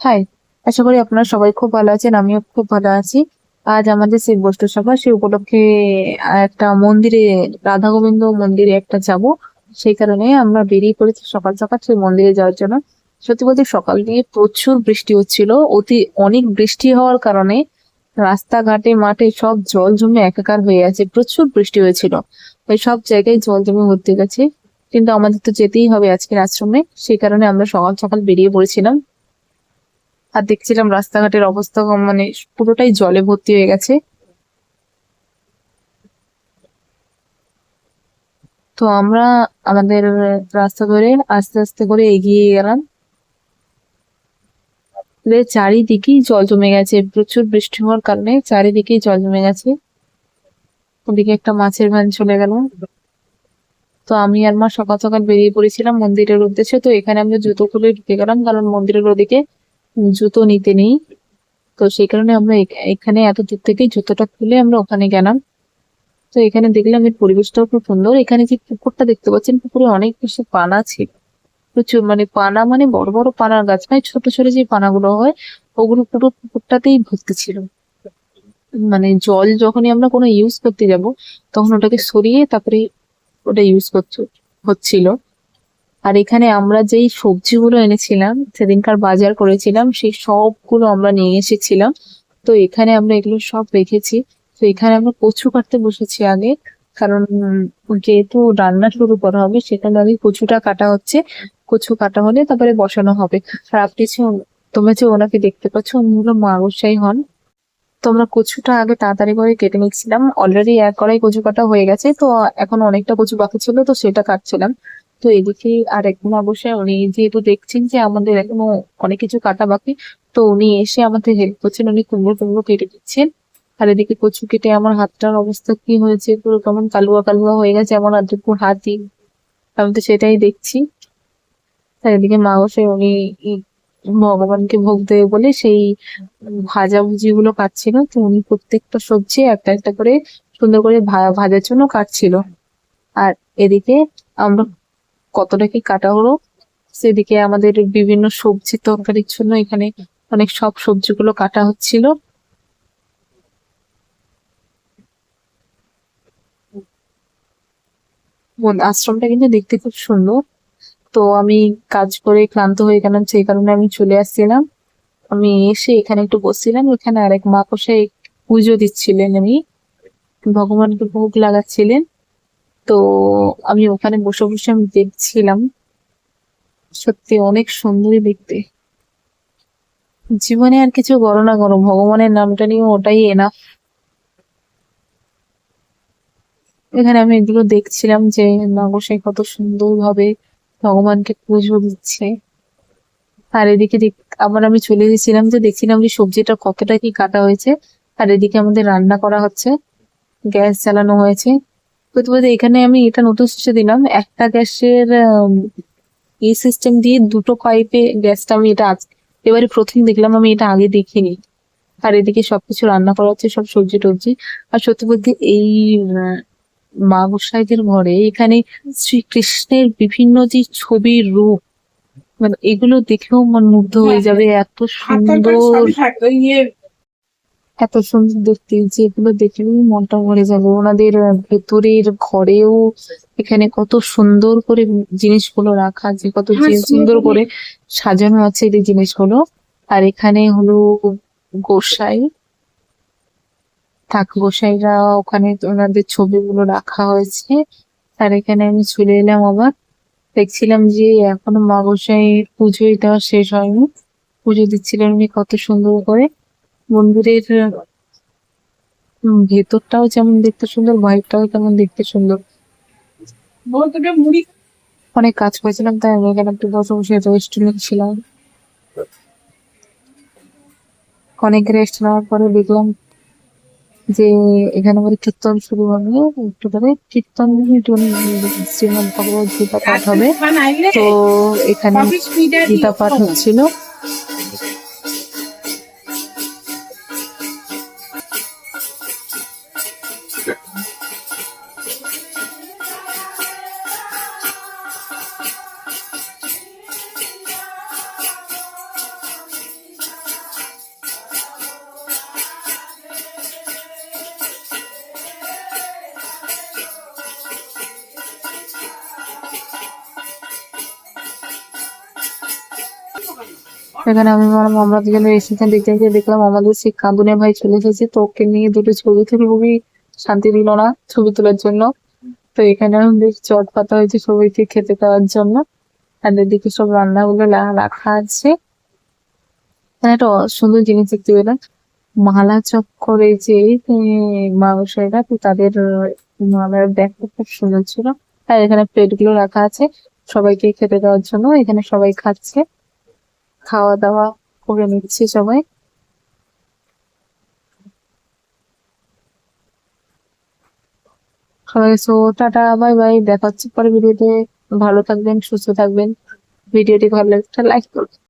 High আশা করি আপনারা সবাই খুব ভালো আছেন, আমিও খুব ভালো আছি। আজ আমাদের শিব বৈষ্ণব সভা, সেই উপলক্ষে একটা মন্দিরে, রাধা গোবিন্দ মন্দিরে একটা যাব। সেই কারণে আমরা বেরিয়ে পড়েছি সকাল সকাল সেই মন্দিরে যাওয়ার জন্য। সত্যি বলতে সকাল দিয়ে প্রচুর বৃষ্টি হচ্ছিল, অতি অনেক বৃষ্টি হওয়ার কারণে রাস্তাঘাটে, মাঠে সব জল জমে একাকার হয়ে আছে, প্রচুর বৃষ্টি হয়েছিল। ওই সব জায়গায় জল জমে ভর্তি গেছে। কিন্তু আমাদের তো যেতেই হবে আজকের আশ্রমে, সেই কারণে আমরা সকাল সকাল বেরিয়ে পড়েছিলাম। আর দেখছিলাম রাস্তাঘাটের অবস্থা মানে পুরোটাই জলে ভর্তি হয়ে গেছে। তো আমরা আমাদের রাস্তা ধরে আস্তে আস্তে করে এগিয়ে গেলাম। চারিদিকেই জল জমে গেছে, প্রচুর বৃষ্টি হওয়ার কারণে চারিদিকেই জল জমে গেছে। ওদিকে একটা মাছের ভ্যান চলে গেল। তো আমি আর মা সকাল সকাল বেরিয়ে পড়েছিলাম মন্দিরের উদ্দেশ্যে, তো এখানে আমরা জুতো খুলে ঢুকে গেলাম, কারণ মন্দিরের ওদিকে জুতো নিতে নেই। তো সেই কারণে আমরা এখ- এখানে এত দূর থেকেই জুতোটা খুলে আমরা ওখানে গেলাম। তো এখানে দেখলাম এর পরিবেশটাও খুব সুন্দর। এখানে যে পুকুরটা দেখতে পাচ্ছেন, পুকুরে অনেক বেশি পানা ছিল। প্রচুর মানে পানা মানে বড় বড় পানার গাছ মানে ছোট ছোট যে পানাগুলো হয়, ওগুলো পুরো পুকুরটাতেই ভর্তি ছিল। মানে জল যখনই আমরা কোনো ইউজ করতে যাব, তখন ওটাকে সরিয়ে তারপরে ওটা ইউজ করতে হচ্ছিল। আর এখানে আমরা যেই সবজিগুলো এনেছিলাম, সেদিনকার বাজার করেছিলাম, সেই সবগুলো আমরা নিয়ে এসেছিলাম। তো এখানে আমরা এগুলো সব রেখেছি। তো এখানে আমরা কচু কাটতে বসেছি আগে, কারণ যেহেতু রান্না শুরু করা হবে, সেখানে আগে কচুটা কাটা হচ্ছে। কচু কাটা হলে তারপরে বসানো হবে। আর আপনি যে তোমরা যে ওনাকে দেখতে পাচ্ছ, উনি হলো মাগুসাই হন। তো আমরা কচুটা আগে তাড়াতাড়ি করে কেটে নিচ্ছিলাম অলরেডি এক কড়াই কচু কাটা হয়ে গেছে, তো এখন অনেকটা কচু বাকি ছিল, তো সেটা কাটছিলাম। তো এদিকে আর এক বসে উনি যেহেতু দেখছেন যে আমাদের এখনও অনেক কিছু কাটা বাকি, তো উনি এসে আমাদের হেল্প করছেন, উনি কুমড়ো টুমড়ো কেটে দিচ্ছেন। আর এদিকে কচু কেটে আমার হাতটার অবস্থা কি হয়েছে, পুরো কেমন কালুয়া কালুয়া হয়ে গেছে আমার পুরো হাতই আমি তো সেটাই দেখছি। আর এদিকে মা বসে উনি ভগবানকে ভোগ দেবে বলে সেই ভাজা ভুজি গুলো কাটছিল। তো উনি প্রত্যেকটা সবজি একটা একটা করে সুন্দর করে ভাজার জন্য কাটছিল। আর এদিকে আমরা কতটা কি কাটা হলো? সেদিকে আমাদের বিভিন্ন সবজি তরকারির জন্য এখানে অনেক সব সবজিগুলো কাটা হচ্ছিল। আশ্রমটা কিন্তু দেখতে খুব সুন্দর। তো আমি কাজ করে ক্লান্ত হয়ে গেলাম, সেই কারণে আমি চলে আসছিলাম। আমি এসে এখানে একটু বসছিলাম, এখানে আরেক মা কষাই পুজো দিচ্ছিলেন। উনি ভগবানকে ভোগ লাগাচ্ছিলেন। তো আমি ওখানে বসে বসে আমি দেখছিলাম। সত্যি অনেক সুন্দরী দেখতে। জীবনে আর কিছু করো না করো ভগবানের নামটা নিয়ে ওটাই এনাফ এখানে আমি এগুলো দেখছিলাম যে মাগসাই কত সুন্দর ভাবে ভগবানকে পুজো দিচ্ছে। আর এদিকে আবার আমি চলে গেছিলাম যে দেখছিলাম যে সবজিটা কতটা কি কাটা হয়েছে। আর এদিকে আমাদের রান্না করা হচ্ছে, গ্যাস চালানো হয়েছে। প্রতিবাদে এখানে আমি এটা নতুন দিলাম একটা গ্যাসের এই সিস্টেম দিয়ে দুটো পাইপে গ্যাসটা আমি এটা এবারে প্রথম দেখলাম আমি এটা আগে দেখিনি। আর এদিকে সবকিছু রান্না করা হচ্ছে সব সবজি টবজি। আর সত্যি বলতে এই মা গোসাইদের ঘরে এখানে শ্রীকৃষ্ণের বিভিন্ন যে ছবির রূপ মানে এগুলো দেখেও মন মুগ্ধ হয়ে যাবে এত সুন্দর। এত সুন্দর দেখতে যে এগুলো দেখলেই মনটা ভরে যাবে। ওনাদের ভেতরের ঘরেও এখানে কত সুন্দর করে জিনিসগুলো রাখা আছে কত সুন্দর করে। সাজানো আছে এই জিনিসগুলো। আর এখানে হলো গোসাই থাক গোসাইরা ওখানে ওনাদের ছবিগুলো রাখা হয়েছে। আর এখানে আমি চলে এলাম আবার। দেখছিলাম যে এখনও মা গোসাইয়ের পুজো এটা শেষ হয়নি। পুজো দিচ্ছিলেন উনি কত সুন্দর করে। মন্দিরের ভেতরটাও যেমন দেখতে সুন্দর বাইরেটাও তেমন দেখতে সুন্দর। অনেক কাজ করেছিলাম তাই আমি এখানে একটু বসে বসে রেস্ট অনেক রেস্ট নেওয়ার পরে দেখলাম যে এখানে আমাদের কীর্তন শুরু হবে একটু করে কীর্তন ভগবত গীতা পাঠ হবে। তো এখানে গীতা পাঠ হচ্ছিল। এখানে আমি আমার আমরা দুজনে এসেছেন দেখতে দেখতে দেখলাম আমাদের সেই কাঁদুনে ভাই চলে এসেছে। তো ওকে নিয়ে দুটো ছবি তুলে, খুবই শান্তি দিল না ছবি তোলার জন্য। তো এখানে আমি বেশ চট পাতা হয়েছে সবাইকে খেতে দেওয়ার জন্য। আর এদিকে সব রান্নাগুলো রাখা আছে। এখানে একটা সুন্দর জিনিস দেখতে পেলাম। মালা চক্করে যে মানুষেরা, তো তাদের মালার ব্যাগটা খুব সুন্দর ছিল। আর এখানে প্লেটগুলো রাখা আছে সবাইকে খেতে দেওয়ার জন্য। এখানে সবাই খাচ্ছে। খাওয়া দাওয়া করে নিচ্ছে সবাই। টাটা বাই বাই দেখা হচ্ছে পরে ভিডিওতে। ভালো থাকবেন, সুস্থ থাকবেন। ভিডিওটি ভালো লাগলে লাইক করবেন।